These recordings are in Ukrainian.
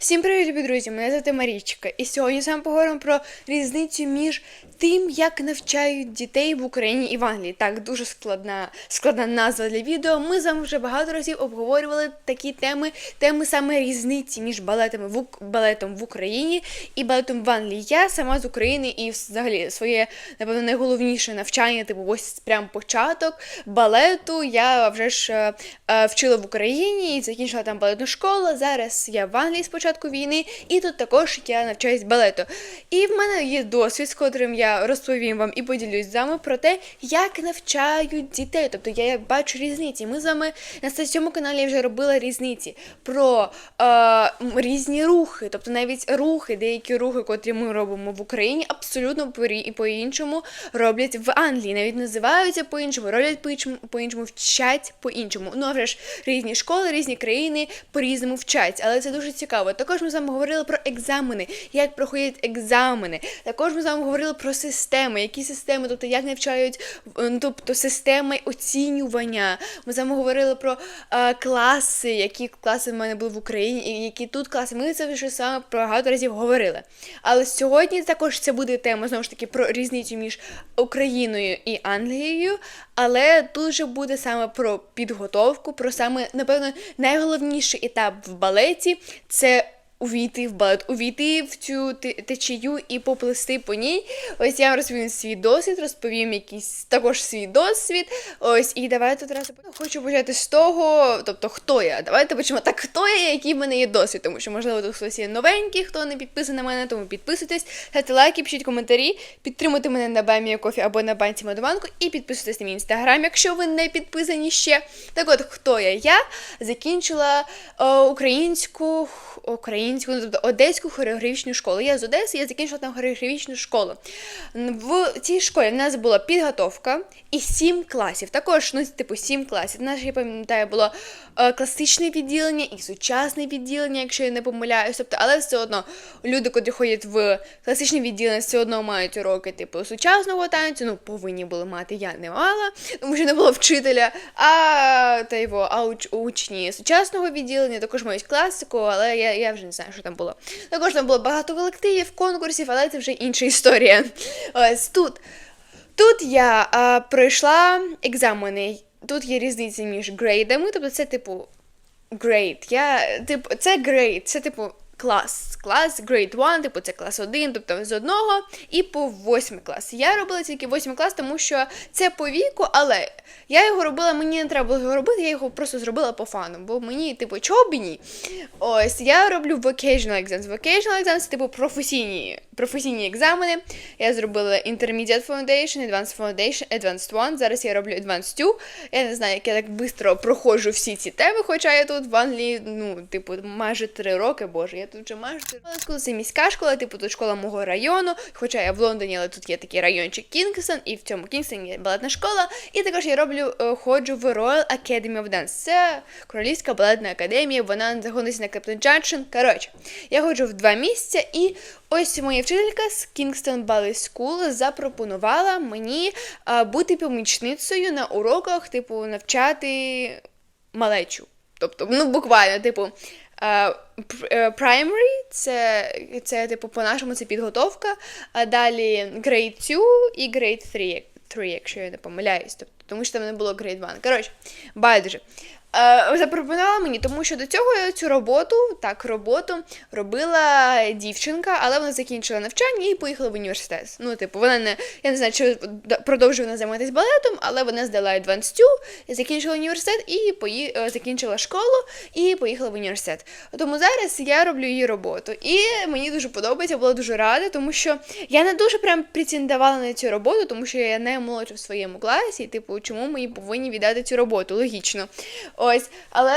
Всім привіт, любі друзі! Мене звати Марічка. І сьогодні з вами поговоримо про різницю між тим, як навчають дітей в Україні і в Англії. Так, дуже складна, складна назва для відео. Ми з вами вже багато разів обговорювали такі теми, теми саме різниці між балетами в балетом в Україні і балетом в Англії. Я сама з України і взагалі своє, напевно, найголовніше навчання, типу, ось прям початок балету. Я вже ж е, е, вчила в Україні і закінчила там балетну школу. Зараз я в Англії з початку війни, і тут також я навчаюсь балету. І в мене є досвід, з котрим я розповім вам і поділюсь з вами про те, як навчають дітей. Тобто я бачу різниці. Ми з вами на цьому каналі вже робила різниці про е, різні рухи, тобто навіть рухи, деякі рухи, котрі ми робимо в Україні, абсолютно по-іншому роблять в Англії. Навіть називаються по-іншому, роблять по-іншому, вчать по-іншому. Ну а вже ж різні школи, різні країни по-різному вчать, але це дуже цікаво. Також ми з вами говорили про екзамени, як проходять екзамени. Також ми з вами говорили про системи, які системи, тобто як навчають, е, ну, тобто системи оцінювання. Ми з вами говорили про е, класи, які класи в мене були в Україні, і які тут класи. Ми це вже з вами багато разів говорили. Але сьогодні також це буде тема знову ж таки про різницю між Україною і Англією. Але тут же буде саме про підготовку, про саме, напевно, найголовніший етап в балеті це увійти в балет, увійти в цю течію і поплисти по ній. Ось я вам розповім свій досвід, розповім якийсь також свій досвід. Ось і давайте одразу хочу почати з того, тобто хто я. Давайте почнемо так, хто я, який в мене є досвід, тому що можливо тут хтось є новенький, хто не підписаний на мене, тому підписуйтесь, ставте лайки, пишіть коментарі, підтримуйте мене на Баймі Кофі або на банці Мадованку і підписуйтесь на мій інстаграм, якщо ви не підписані ще. Так от, хто я? Я закінчила е, українську, українську, ну, тобто одеську хореографічну школу. Я з Одеси, я закінчила там хореографічну школу. В цій школі в нас була підготовка і сім класів. Також, ну, типу, сім класів. У нас, я пам'ятаю, було класичне відділення і сучасне відділення, якщо я не помиляюсь. Тобто, але все одно люди, котрі ходять в класичне відділення, все одно мають уроки, типу, сучасного танцю. Ну, повинні були мати, я не мала, тому що не було вчителя. А та його, а уч, учні сучасного відділення також мають класику, але я, я вже не знаю, що там було. Також там було багато колективів, конкурсів, але це вже інша історія. Ось тут. Тут я а, пройшла екзамени. Тут є різниця між грейдами, тобто це типу грейд. Я, типу, це грейд, це типу клас. Клас, грейд 1, типу це клас 1, тобто з одного і по восьмий клас. Я робила тільки восьмий клас, тому що це по віку, але я його робила, мені не треба було його робити, я його просто зробила по фану, бо мені, типу, чого б ні. Ось, я роблю vocational exams. Vocational exams типу професійні, професійні екзамени. Я зробила Intermediate Foundation, Advanced Foundation, Advanced One. Зараз я роблю Advanced 2. Я не знаю, як я так швидко проходжу всі ці теми, хоча я тут в Англії, ну, типу, майже три роки, боже, я тут вже майже три роки. Це міська школа, типу, тут школа мого району. Хоча я в Лондоні, але тут є такий райончик Кінгстон, і в цьому Кінгстоні є балетна школа. І також я роблю, е, ходжу в Royal Academy of Dance. Це королівська балетна академія, вона знаходиться на Кептон Джанкшн. Коротше, я ходжу в два місця, і ось моя вчителька з Kingston Ballet School запропонувала мені е, бути помічницею на уроках, типу, навчати малечу. Тобто, ну буквально, типу. е, Primary, це, це типу, по-нашому це підготовка, а далі Grade 2 і Grade 3, 3, якщо я не помиляюсь. Тобто, тому що там не було Grade 1. Коротше, байдуже. Е, запропонувала мені, тому що до цього я цю роботу, так, роботу робила дівчинка, але вона закінчила навчання і поїхала в університет. Ну, типу, вона не, я не знаю, чи продовжує вона займатися балетом, але вона здала Advanced 2, і закінчила університет і пої... е, закінчила школу і поїхала в університет. Тому зараз я роблю її роботу. І мені дуже подобається, була дуже рада, тому що я не дуже прям претендувала на цю роботу, тому що я наймолодша в своєму класі, типу, чому мені повинні віддати цю роботу? Логічно. Ось, але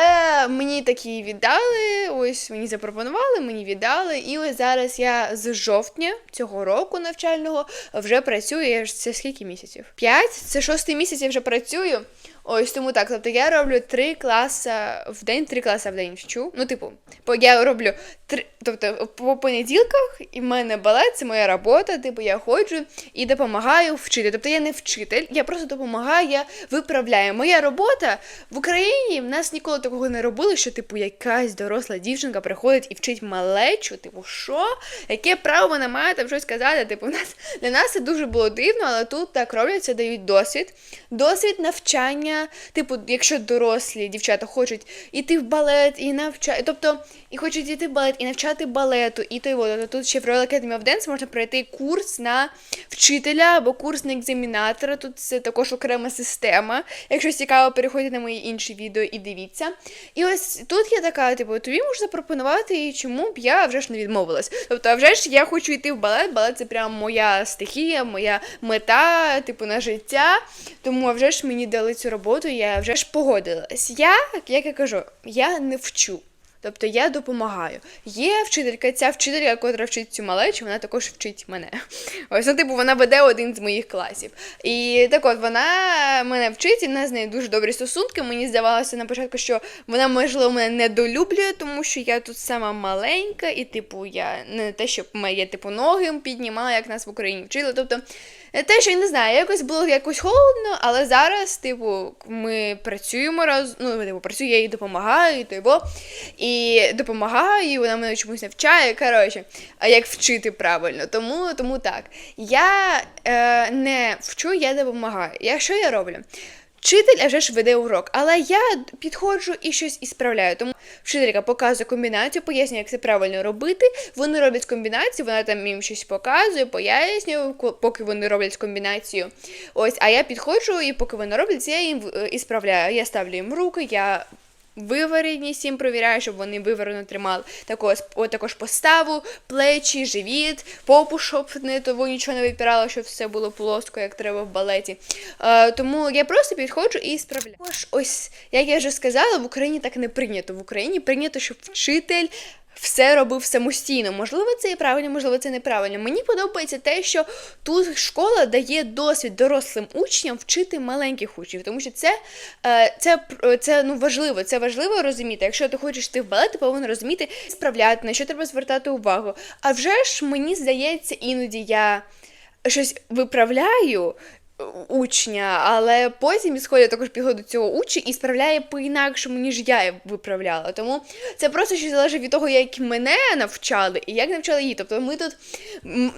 мені такі віддали, ось мені запропонували, мені віддали. І ось зараз я з жовтня цього року навчального вже працюю. Я ж це скільки місяців? П'ять? Це шостий місяць я вже працюю. Ось тому так. Тобто я роблю три класи в день, три класи в день вчу. Ну, типу, я роблю три, тобто по понеділках, і в мене балет, це моя робота. Типу, я ходжу і допомагаю вчити. Тобто я не вчитель, я просто допомагаю, я виправляю. Моя робота в Україні в нас ніколи такого не робили, що, типу, якась доросла дівчинка приходить і вчить малечу. Типу, що? Яке право вона має там щось казати? Типу, в нас для нас це дуже було дивно, але тут так роблять, це дають досвід. Досвід навчання. Типу, якщо дорослі дівчата хочуть іти в балет і навчати, тобто і хочуть іти в балет і навчати балету, і то й вот. Тут ще в Royal Academy of Dance можна пройти курс на вчителя або курс на екзамінатора. Тут це також окрема система. Якщо цікаво, переходьте на мої інші відео і дивіться. І ось тут я така, типу, тобі можу запропонувати, і чому б я вже ж не відмовилась. Тобто, а вже ж я хочу йти в балет. Балет це прям моя стихія, моя мета, типу, на життя. Тому а вже ж мені дали цю роботу, я вже ж погодилась. Я, як я кажу, я не вчу. Тобто я допомагаю. Є вчителька, ця вчителька, яка вчить цю малечу, вона також вчить мене. Ось, ну, типу, вона веде один з моїх класів. І так от вона мене вчить, і в нас з нею дуже добрі стосунки. Мені здавалося на початку, що вона, можливо, мене недолюблює, тому що я тут сама маленька, і, типу, я не те, щоб моє, типу, ноги піднімала, як нас в Україні вчили. Тобто, не те, що я не знаю, якось було якось холодно, але зараз, типу, ми працюємо разом, ну, типу, працюю, я їй допомагаю, типу, і допомагаю, і вона мене чомусь навчає. Коротше, а як вчити правильно. Тому, тому так. Я е, не вчу, я допомагаю. Я що я роблю? Вчитель а вже ж веде урок, але я підходжу і щось ісправляю. Тому вчителька показує комбінацію, пояснює, як це правильно робити. Вони роблять комбінацію, вона там їм щось показує, пояснює, поки вони роблять комбінацію. Ось, а я підходжу, і поки вони роблять, я їм і ісправляю. Я ставлю їм руки, я вивареність їм провіряю, щоб вони виварено тримали. Також, також поставу, плечі, живіт, попу, щоб не того нічого не випирало, щоб все було плоско, як треба в балеті. Е, тому я просто підходжу і справляю. Ось, як я вже сказала, в Україні так не прийнято. В Україні прийнято, щоб вчитель. Все робив самостійно. Можливо, це і правильно, можливо, це неправильно. Мені подобається те, що тут школа дає досвід дорослим учням вчити маленьких учнів, тому що це, е, це, це ну, важливо. Це важливо розуміти. Якщо ти хочеш йти в балет, ти повинен розуміти, справляти, на що треба звертати увагу. А вже ж мені здається, іноді я щось виправляю. Учня, але потім ісходить також підходить до цього учня і справляє по-інакшому, ніж я виправляла. Тому це просто ще залежить від того, як мене навчали і як навчали її. Тобто ми тут,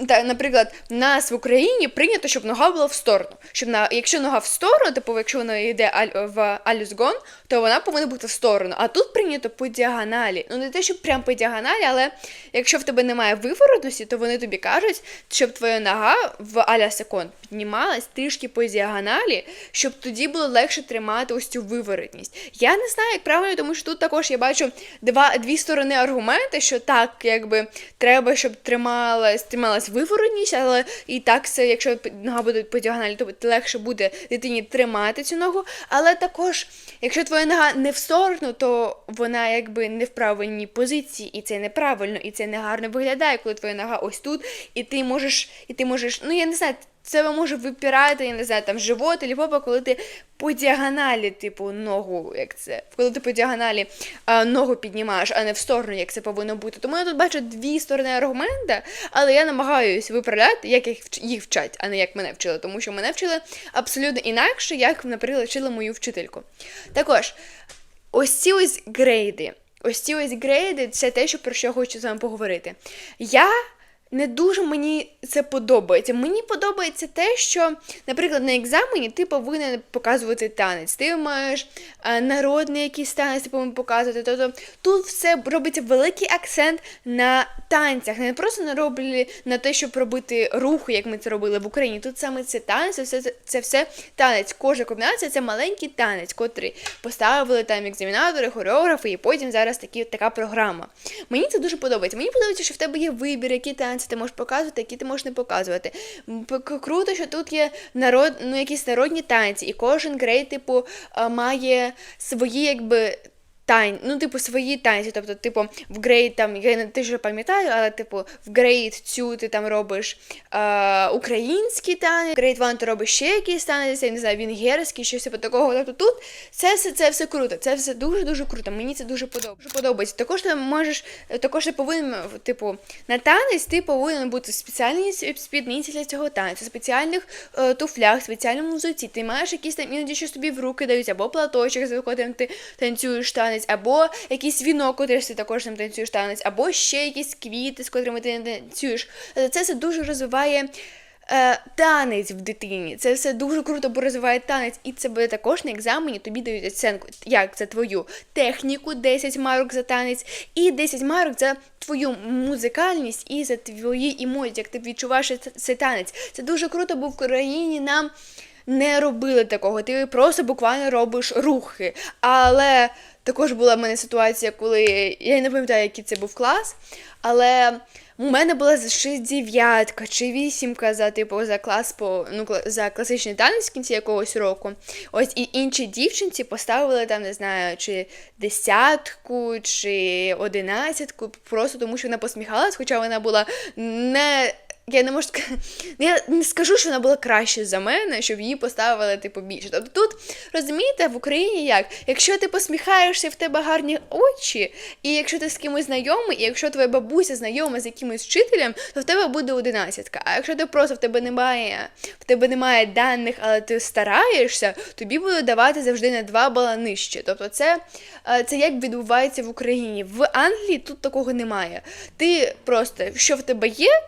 та, наприклад, нас в Україні прийнято, щоб нога була в сторону. Щоб на, якщо нога в сторону, типу, якщо вона йде аль, в алюзгон, то вона повинна бути в сторону. А тут прийнято по діагоналі. Ну не те, щоб прям по діагоналі, але якщо в тебе немає виворотності, то вони тобі кажуть, щоб твоя нога в аля секунд піднімалась трішки по діагоналі, щоб тоді було легше тримати ось цю виворотність. Я не знаю, як правильно, тому що тут також я бачу два, дві сторони аргументи, що так, якби треба, щоб трималась, трималась виворотність, але і так це, якщо нога буде по діагоналі, то легше буде дитині тримати цю ногу. Але також, якщо твоя нога не в сторону, то вона якби не в правильній позиції, і це неправильно, і це негарно виглядає, коли твоя нога ось тут, і ти можеш, і ти можеш, ну я не знаю. Це може випирати, я не знаю, там живот і попа, коли ти по діагоналі, типу, ногу, як це, коли ти по діагоналі а, ногу піднімаєш, а не в сторону, як це повинно бути. Тому я тут бачу дві сторони аргумента, але я намагаюся виправляти, як їх, їх вчать, а не як мене вчили, тому що мене вчили абсолютно інакше, як, наприклад, вчила мою вчительку. Також, ось ці ось грейди. Ось ці ось грейди це те, що про що я хочу з вами поговорити. Я не дуже мені це подобається. Мені подобається те, що, наприклад, на екзамені ти повинен показувати танець. Ти маєш е, народний якийсь танець, ти повинен показувати. Тобто тут все робиться великий акцент на танцях, не просто на роблі на те, щоб робити рухи, як ми це робили в Україні. Тут саме це танець, це, це, це все танець. Кожна комбінація це маленький танець, котрий поставили там екзамінатори, хореографи, і потім зараз такі, така програма. Мені це дуже подобається. Мені подобається, що в тебе є вибір, які танці ти можеш показувати, які ти можеш не показувати. Круто, що тут є народ, ну, якісь народні танці, і кожен грей, типу, має свої, якби. Тань, ну, типу, свої танці. Тобто, типу, в грейд там, я не те, що пам'ятаю, але типу, в грейд цю ти там робиш е, український танець, в грейд ван ти робиш ще якийсь танець, я не знаю, венгерський, щось типу такого. Тобто тут це все це все круто. Це все дуже-дуже круто. Мені це дуже подобається. Також ти можеш, також ти повинен, типу, на танець ти повинен бути в спеціальній спідниці для цього танцю, спеціальних е, туфлях, спеціальному взуті. Ти маєш якісь там іноді щось тобі в руки дають, або платочок, за яким ти танцюєш танець, або якийсь вінок, котрий ти також там танцюєш танець, або ще якісь квіти, з котрими ти не танцюєш. Це все дуже розвиває. Е, танець в дитині. Це все дуже круто, бо розвиває танець, і це буде також на екзамені. Тобі дають оцінку, як за твою техніку, 10 марок за танець, і 10 марок за твою музикальність і за твої емоції, як ти відчуваєш цей танець. Це дуже круто, бо в країні нам. Не робили такого, ти просто буквально робиш рухи. Але також була в мене ситуація, коли я не пам'ятаю, який це був клас, але у мене була ще дев'ятка чи вісімка за типу за клас по ну за класичний танець в кінці якогось року. Ось і інші дівчинці поставили там, не знаю, чи десятку, чи одинадцятку, просто тому що вона посміхалась, хоча вона була не я не можу сказати, я не скажу, що вона була краще за мене, щоб її поставили типу більше. Тобто тут розумієте, в Україні як? Якщо ти посміхаєшся, в тебе гарні очі, і якщо ти з кимось знайомий, і якщо твоя бабуся знайома з якимось вчителем, то в тебе буде одинадцятка. А якщо ти просто в тебе немає, в тебе немає даних, але ти стараєшся, тобі будуть давати завжди на два бала нижче. Тобто, це, е, це як відбувається в Україні. В Англії тут такого немає. Ти просто що в тебе є.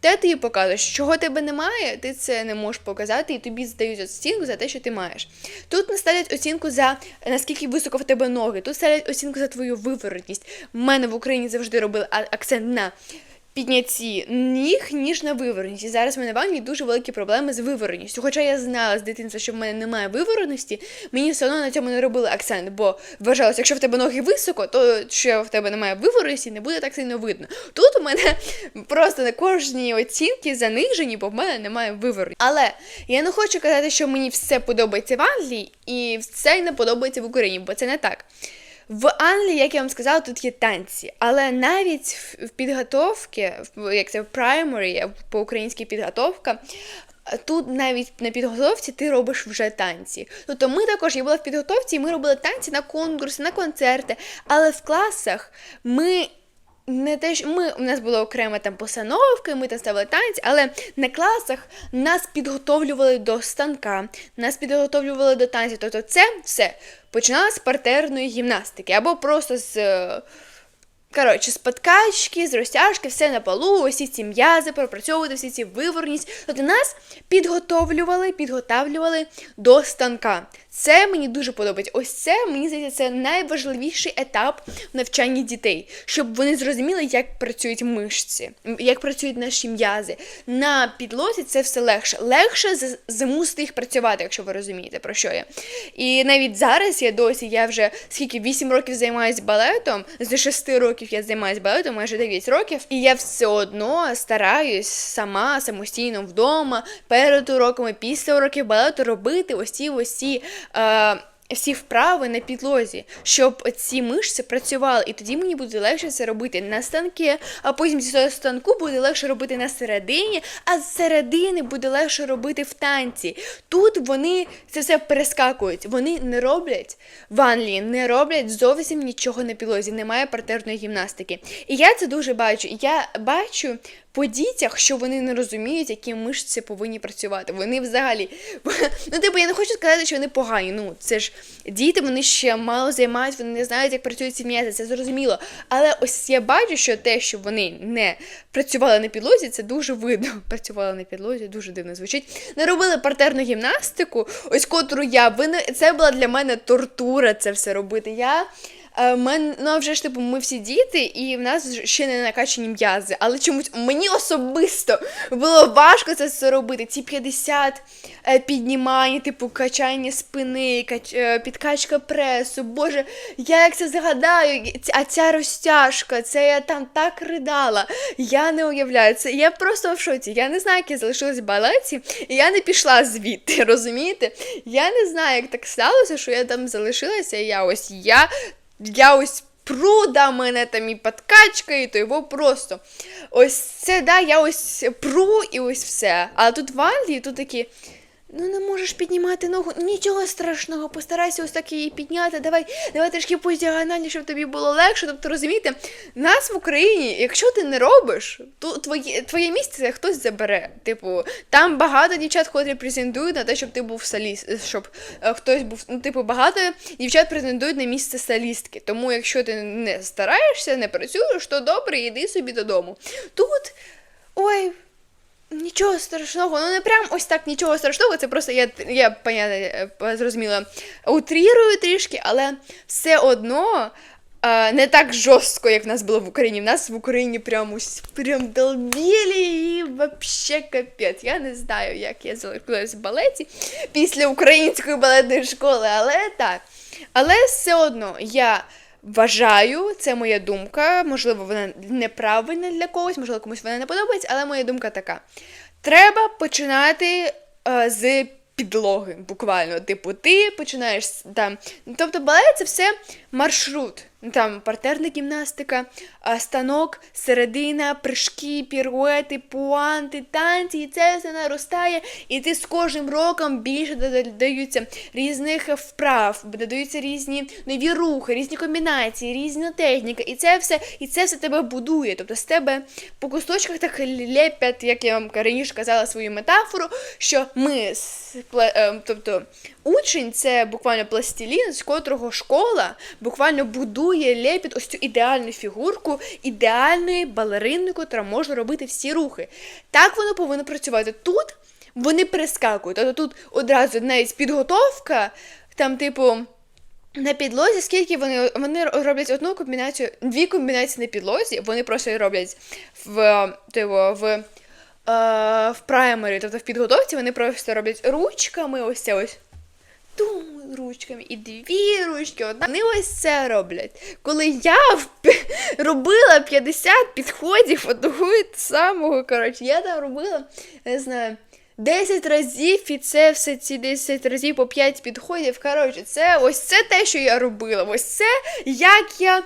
Те ти їй показуєш, чого тебе немає, ти це не можеш показати, і тобі здають оцінку за те, що ти маєш. Тут не ставлять оцінку за наскільки високо в тебе ноги, тут ставлять оцінку за твою виворотність. В мене в Україні завжди робили акцент на піднятті ніг, ніж на виворотність. І зараз в мене в Англії дуже великі проблеми з виворотністю. Хоча я знала з дитинства, що в мене немає виворотності, мені все одно на цьому не робили акцент, бо вважалося, якщо в тебе ноги високо, то що в тебе немає виворотності, не буде так сильно видно. Тут у мене просто на кожній оцінки занижені, бо в мене немає виворотності. Але я не хочу казати, що мені все подобається в Англії і все не подобається в Україні, бо це не так. В Англії, як я вам сказала, тут є танці, але навіть в підготовці, як це в primary, по-українськи підготовка, Тут навіть на підготовці ти робиш вже танці. Тобто ми також, я була в підготовці, і ми робили танці на конкурси, на концерти. Але в класах ми не те, що ми у нас була окрема там постановки, ми там ставили танці, але на класах нас підготовлювали до станка, нас підготовлювали до танців. Тобто це все починалося з партерної гімнастики або просто з. Коротше, з подкачки, з розтяжки, все на полу, усі ці м'язи, пропрацьовувати всі ці виворність. Тобто нас підготовлювали, підготавлювали до станка. Це мені дуже подобається. Ось це, мені здається, це найважливіший етап в навчанні дітей, щоб вони зрозуміли, як працюють мишці, як працюють наші м'язи. На підлозі це все легше. Легше змусити їх працювати, якщо ви розумієте, про що я. І навіть зараз я досі, я вже скільки 8 років займаюся балетом, з 6 років я займаюся балетом, майже 9 років, і я все одно стараюсь сама самостійно вдома, перед уроками, після уроків балету робити ось ці ось ці е, всі вправи на підлозі, щоб ці мишці працювали, і тоді мені буде легше це робити на станки, а потім зі цього станку буде легше робити на середині, а з середини буде легше робити в танці. Тут вони це все перескакують. Вони не роблять в Англії, не роблять зовсім нічого на підлозі, немає партерної гімнастики. І я це дуже бачу. Я бачу по дітях, що вони не розуміють, які мишці повинні працювати. Вони взагалі. Ну, типу, я не хочу сказати, що вони погані. Ну, це ж діти, вони ще мало займаються, вони не знають, як працюють ці м'язи, це зрозуміло. Але ось я бачу, що те, що вони не працювали на підлозі, це дуже видно. Працювали на підлозі, дуже дивно звучить. Не робили партерну гімнастику, ось котру я Це була для мене тортура це все робити. Я мен, ну, вже ж типу, ми всі діти, і в нас ще не накачані м'язи. Але чомусь мені особисто було важко це все робити. Ці 50 е, піднімань, типу, качання спини, кач, е, підкачка пресу. Боже, я як це згадаю, а ця розтяжка, це я там так ридала. Я не уявляю це. Я просто в шоці. Я не знаю, як я залишилась в балеті, і я не пішла звідти, розумієте? Я не знаю, як так сталося, що я там залишилася, і я ось я я ось пру, да, мене там і подкачкає, то його просто. Ось це, да, я ось пру і ось все. А тут в Англії тут такі. Ну, не можеш піднімати ногу, нічого страшного, постарайся ось так її підняти. Давай, давай трішки по щоб тобі було легше. Тобто, розумієте, нас в Україні, якщо ти не робиш, то твоє, твоє місце хтось забере. Типу, там багато дівчат, котрі претендують на те, щоб ти був соліст, щоб е, хтось був. Ну, типу, багато дівчат претендують на місце солістки. Тому, якщо ти не стараєшся, не працюєш, то добре, йди собі додому. Тут. Ой, Нічого страшного, ну не прям ось так нічого страшного, це просто я я понятно, зрозуміла, утрірую трішки, але все одно а, не так жорстко, як в нас було в Україні. В нас в Україні прям ось прям долбілі і вообще капець. Я не знаю, як я залишилась в балеті після української балетної школи, але так. Але все одно я. Вважаю, це моя думка. Можливо, вона неправильна для когось, можливо, комусь вона не подобається, але моя думка така: треба починати е, з підлоги, буквально. Типу, ти починаєш там. Тобто, балет це все маршрут. Там партерна гімнастика, станок, середина, прыжки, піруети, пуанти, танці, і це все наростає, і ти з кожним роком більше додаються різних вправ, додаються різні нові рухи, різні комбінації, різна техніка. І це все і це все тебе будує. Тобто з тебе по кусточках так лепять, як я вам раніше казала свою метафору, що ми е, тобто учень це буквально пластилін, з котрого школа буквально будує лепіт ось цю ідеальну фігурку, ідеальної балерини, котра може робити всі рухи. Так воно повинно працювати. Тут вони перескакують. Тобто тут одразу навіть підготовка, там, типу. На підлозі, скільки вони вони роблять одну комбінацію, дві комбінації на підлозі, вони просто роблять в типу, в, е, в праймері, тобто в підготовці вони просто роблять ручками, ось це ось ту ручками і дві ручки. Одна. Вони ось це роблять. Коли я робила 50 підходів одного самого, коротше, я там робила, не знаю. 10 разів, і це все ці 10 разів по 5 підходів. Коротше, це ось це те, що я робила. Ось це як я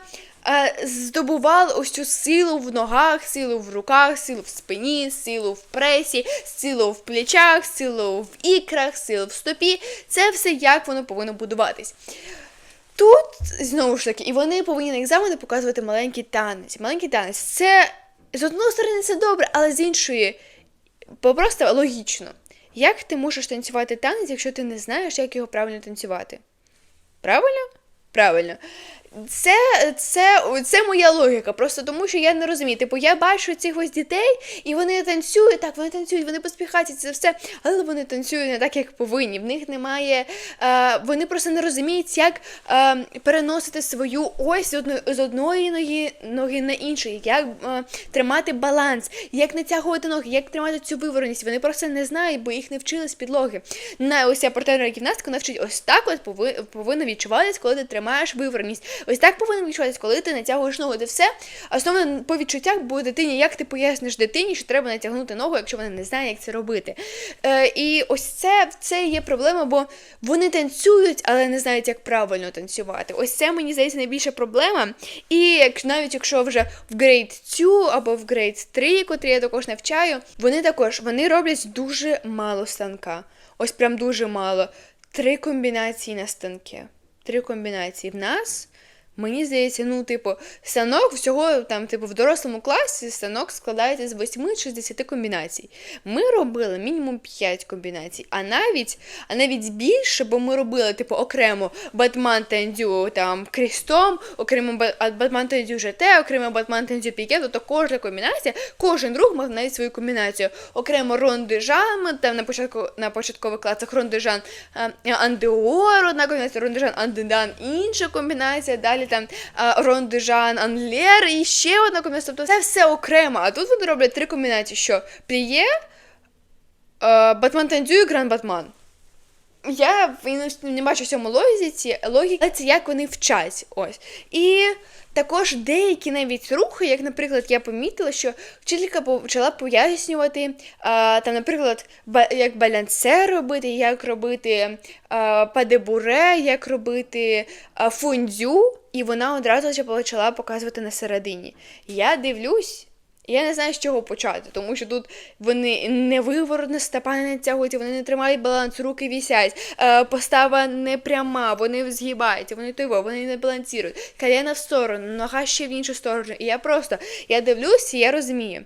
здобували ось цю силу в ногах, силу в руках, силу в спині, силу в пресі, силу в плечах, силу в ікрах, силу в стопі. Це все як воно повинно будуватись. Тут, знову ж таки, і вони повинні на екзамени показувати маленький танець. Маленький танець це з одної сторони це добре, але з іншої просто логічно. Як ти можеш танцювати танець, якщо ти не знаєш, як його правильно танцювати? Правильно? Правильно. Це це, це моя логіка, просто тому що я не розумію. Типу, я бачу цих ось дітей, і вони танцюють, так, вони танцюють, вони поспіхаються, це все, але вони танцюють не так, як повинні. В них немає. Е, Вони просто не розуміють, як е, переносити свою ось з одної, з одної ноги ноги на іншу, як е, тримати баланс, як натягувати ноги, як тримати цю вивореність. Вони просто не знають, бо їх не вчили з підлоги. На ось ця портерна гімнастика навчить ось так от повинно відчуватись, коли ти тримаєш вивореність. Ось так повинен відчуватися, коли ти натягуєш ногу, де все. Основне по відчуттях буде дитині, як ти поясниш дитині, що треба натягнути ногу, якщо вона не знає, як це робити. Е, І ось це це є проблема, бо вони танцюють, але не знають, як правильно танцювати. Ось це мені здається найбільша проблема. І як, навіть якщо вже в Grade 2 або в Grade 3, котрі я також навчаю, вони також вони роблять дуже мало станка. Ось прям дуже мало. Три комбінації на станки. Три комбінації в нас. Мені здається, ну, типу, станок всього там, типу, в дорослому класі станок складається з 8 чи 10 комбінацій. Ми робили мінімум 5 комбінацій, а навіть а навіть більше, бо ми робили, типу, окремо Батман Тендю там крістом, окремо Батман Тендю ЖТ, окремо Батман Тендю Піке, тобто кожна комбінація, кожен друг мав навіть свою комбінацію. Окремо Рондежан, там на початку на початкових класах Рондежан Андеор, одна комбінація, Рондежан Андедан, інша комбінація. Далі далі там Рондежан, Анлер і ще одна комбінація. Тобто це все окремо. А тут вони роблять три комбінації: що Пліє, Батман Тандю і Гран Батман. Я не бачу в цьому логіці, логіки, але це як вони вчать. Ось. І також деякі навіть рухи, як, наприклад, я помітила, що вчителька почала пояснювати, а, там, наприклад, як балянсе робити, як робити а, падебуре, як робити а, фундзю, і вона одразу почала показувати на середині. Я дивлюсь. Я не знаю, з чого почати, тому що тут вони не виворотно стопа не натягуються, вони не тримають баланс, руки вісять, е, постава не пряма, вони згибаються, вони тиво, вони не балансують, коліна в сторону, нога ще в іншу сторону. І я просто я дивлюсь, я розумію.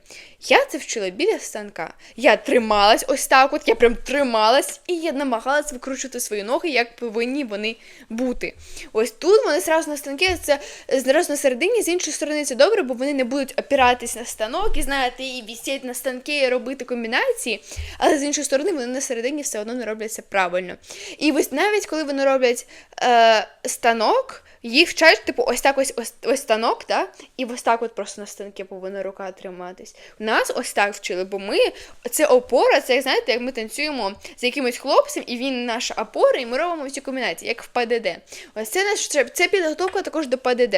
Я це вчила біля станка. Я трималась ось так, от я прям трималась, і я намагалась викручувати свої ноги, як повинні вони бути. Ось тут вони зразу на станки, це зразу на середині, з іншої сторони це добре, бо вони не будуть опиратись на станок і знаєте, і вісіть на станки і робити комбінації, але з іншої сторони вони на середині все одно не робляться правильно. І ось навіть коли вони роблять е, станок. Їх вчать, типу, ось так ось ось, ось станок, да? і ось так от просто на станки повинна рука триматись. Нас ось так вчили, бо ми це опора, це як знаєте, як ми танцюємо з якимось хлопцем, і він наша опора, і ми робимо всі комбінації, як в ПДД. Ось це наш це підготовка також до ПДД.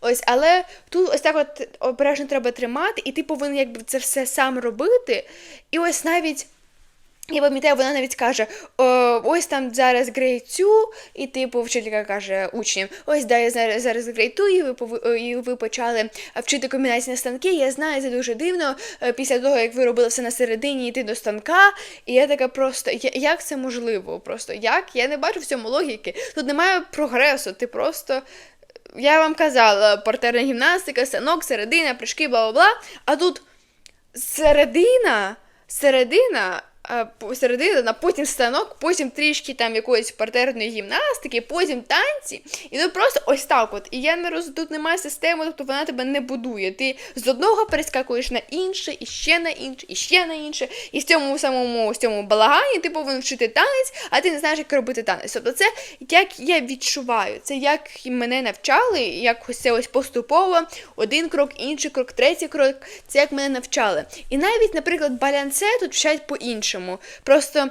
Ось, але тут ось так от обережно треба тримати, і ти повинен якби це все сам робити. І ось навіть. Я пам'ятаю, вона навіть каже: О, ось там зараз грейцю, і типу вчителька каже учням: ось да, я зараз зараз грейту, і ви і ви почали вчити комбінації на станки. Я знаю, це дуже дивно. е, Після того, як ви робили все на середині, йти до станка. І я така просто, як це можливо? Просто як? Я не бачу в цьому логіки. Тут немає прогресу, ти просто. Я вам казала, партерна гімнастика, станок, середина, прыжки, бла бла бла. А тут середина, середина, а, по- середина, а потім станок, потім трішки там якоїсь партерної гімнастики, потім танці. І тут просто ось так от. І я не роз... тут немає системи, тобто вона тебе не будує. Ти з одного перескакуєш на інше, і ще на інше, і ще на інше. І в цьому самому в цьому балагані ти повинен вчити танець, а ти не знаєш, як робити танець. Тобто це як я відчуваю, це як мене навчали, як ось це ось поступово, один крок, інший крок, третій крок, це як мене навчали. І навіть, наприклад, балянце тут вчать по-іншому. Просто.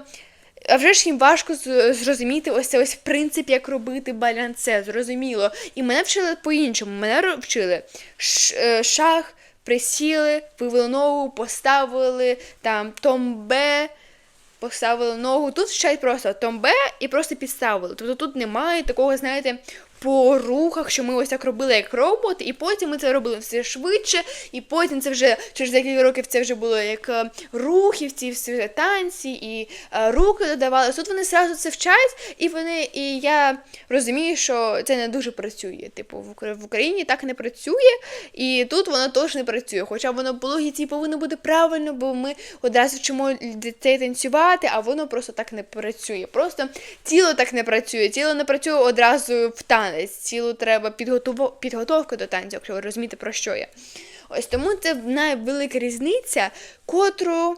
А вже ж їм важко зрозуміти ось це ось принцип, як робити балянце, зрозуміло. І мене вчили по-іншому. Мене вчили е, шах, присіли, вивели ногу, поставили там томбе, поставили ногу. Тут вчать просто томбе і просто підставили. Тобто тут немає такого, знаєте, по рухах, що ми ось так робили як робот, і потім ми це робили все швидше, і потім це вже через декілька років це вже було як е, рухи, ці всі танці, і е, руки додавали. Тут вони зразу це вчать, і вони, і я розумію, що це не дуже працює. Типу, в Україні так не працює, і тут воно теж не працює. Хоча воно по логіці повинно бути правильно, бо ми одразу вчимо дітей танцювати, а воно просто так не працює. Просто тіло так не працює, тіло не працює одразу в танець. цілу треба підготово- підготовка до танцю, якщо ви розумієте, про що я. Ось тому це найвелика різниця, котру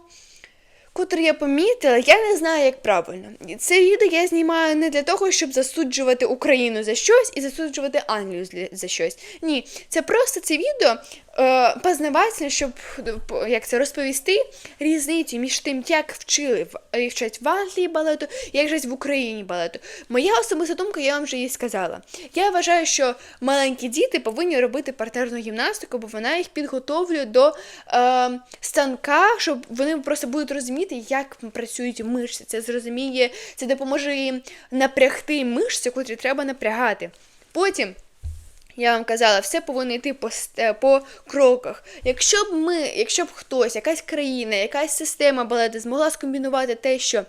котру я помітила, я не знаю, як правильно. Це відео я знімаю не для того, щоб засуджувати Україну за щось і засуджувати Англію за щось. Ні, це просто це відео е, щоб е, як це розповісти різницю між тим, як вчили як вчать в Англії балету, як вчать в Україні балету. Моя особиста думка, я вам вже її сказала. Я вважаю, що маленькі діти повинні робити партерну гімнастику, бо вона їх підготовлює до е, станка, щоб вони просто будуть розуміти, як працюють мишці. Це зрозуміє, це допоможе їм напрягти мишці, котрі треба напрягати. Потім. Я вам казала, все повинно йти по, е, по кроках. Якщо б ми, якщо б хтось, якась країна, якась система балету змогла скомбінувати те, що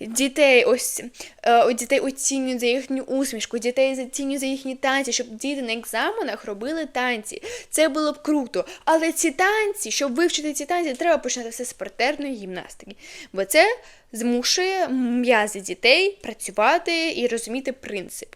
дітей ось е, дітей оцінюють за їхню усмішку, дітей оцінюють за їхні танці, щоб діти на екзаменах робили танці. Це було б круто. Але ці танці, щоб вивчити ці танці, треба починати все з партерної гімнастики. Бо це змушує м'язи дітей працювати і розуміти принцип.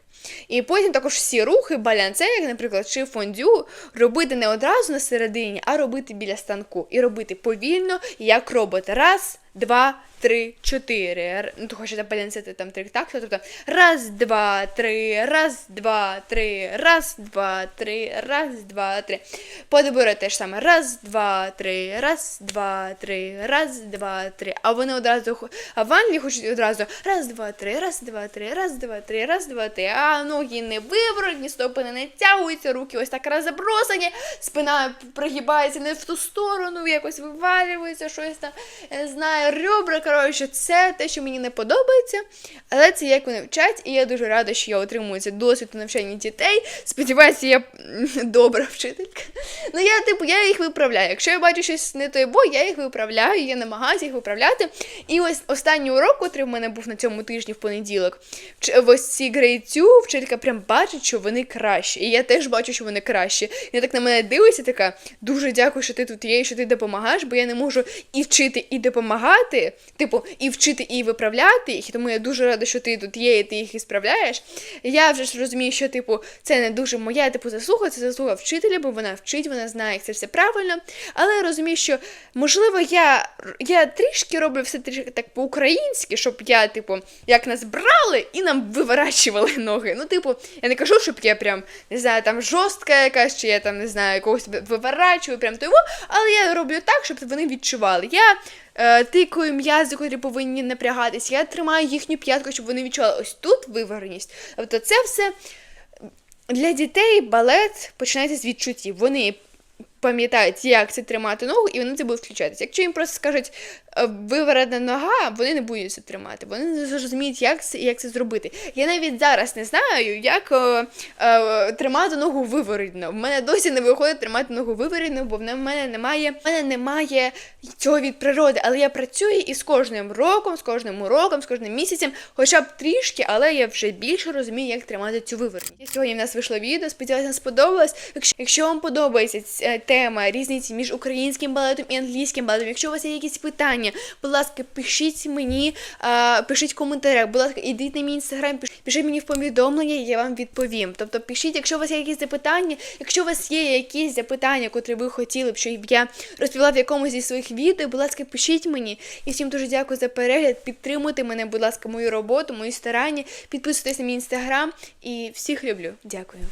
І потім також всі рухи, балянце, як, наприклад, чи фондю, робити не одразу на середині, а робити біля станку. І робити повільно, як робот. Раз, два, три, чотири. Ну, то хочете балансити там три такти, тобто раз, два, три, раз, два, три, раз, два, три, раз, два, три. Подобори теж саме. Раз, два, три, раз, два, три, раз, два, три. А вони одразу а в Англії хочуть одразу раз, два, три, раз, два, три, раз, два, три, раз, два, три. А ноги не виворотні, стопи не натягуються, руки ось так розбросані, спина пригибається не в ту сторону, якось вивалюється, щось там, я не знаю, ребра. Коротше, це те, що мені не подобається. Але це як вони вчать, і я дуже рада, що я отримую цей досвід у навчанні дітей. Сподіваюся, я добра вчителька. Ну, я, типу, я їх виправляю. Якщо я бачу щось не той бо, я їх виправляю, я намагаюся їх виправляти. І ось останній урок, який в мене був на цьому тижні в понеділок, в ось ці грейцю вчителька прям бачить, що вони кращі. І я теж бачу, що вони кращі. І так на мене дивиться, така дуже дякую, що ти тут є, що ти допомагаєш, бо я не можу і вчити, і допомагати, типу, і вчити, і виправляти їх. Тому я дуже рада, що ти тут є, і ти їх і справляєш. Я вже ж розумію, що типу це не дуже моя типу заслуга, це заслуга вчителя, бо вона вчить, вона знає, як це все правильно. Але я розумію, що можливо я, я трішки роблю все трішки так по-українськи, щоб я, типу, як нас брали і нам виворачували ноги. Ну, типу, я не кажу, щоб я прям не знаю, там жорстка якась, чи я там не знаю, когось виворачую, прям того, але я роблю так, щоб вони відчували. Я тикаю м'язи, котрі повинні напрягатись, я тримаю їхню п'ятку, щоб вони відчували ось тут виверність. Тобто це все для дітей балет починається з відчуттів. Вони пам'ятають, як це тримати ногу, і вони це будуть включатися. Якщо їм просто скажуть е, виверена нога, вони не будуть це тримати. Вони не зрозуміють, як це, як це зробити. Я навіть зараз не знаю, як е, е, тримати ногу виворідно. В мене досі не виходить тримати ногу виворідно, бо в мене немає, в мене немає цього від природи. Але я працюю і з кожним роком, з кожним уроком, з кожним місяцем, хоча б трішки, але я вже більше розумію, як тримати цю виворідність. Сьогодні в нас вийшло відео. Сподіваюся, сподобалось. Якщо, якщо вам подобається ця тема різниці між українським балетом і англійським балетом, якщо у вас є якісь питання, будь ласка, пишіть мені, а, пишіть в коментарях, будь ласка, ідіть на мій інстаграм, пишіть мені в повідомлення, я вам відповім. Тобто пишіть, якщо у вас є якісь запитання, якщо у вас є якісь запитання, котрі ви хотіли б, щоб я розповіла в якомусь зі своїх відео, будь ласка, пишіть мені. І всім дуже дякую за перегляд. Підтримуйте мене, будь ласка, мою роботу, мої старання, підписуйтесь на мій інстаграм і всіх люблю. Дякую.